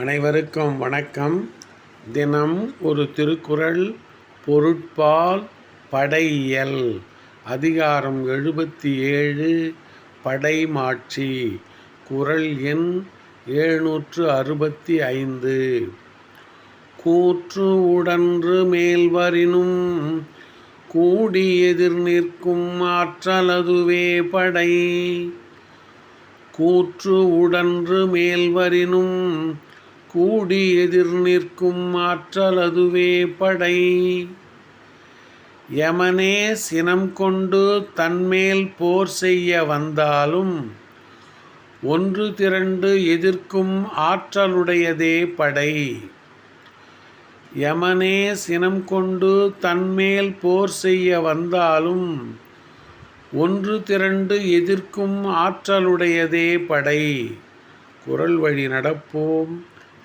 அனைவருக்கும் வணக்கம். தினம் ஒரு திருக்குறள் பொருட்பால் படையியல் அதிகாரம் எழுபத்தி ஏழு படைமாட்சி. குறள் எண் எழுநூற்று அறுபத்தி ஐந்து கூற்று உடன்று மேல்வரினும் கூடி எதிர் நிற்கும் ஆற்றலதுவே படை. கூற்று உடன்று மேல்வரினும் கூடி எதிர் நிற்கும் ஆற்றல் அதுவே படை. யமனே சினம் கொண்டு தன்மேல் போர் செய்ய வந்தாலும் ஒன்று திரண்டு எதிர்க்கும் ஆற்றலுடையதே படை. யமனே சினம் கொண்டு தன்மேல் போர் செய்ய வந்தாலும் ஒன்று திரண்டு எதிர்க்கும் ஆற்றலுடையதே படை. குரல் வழி நடப்போம்.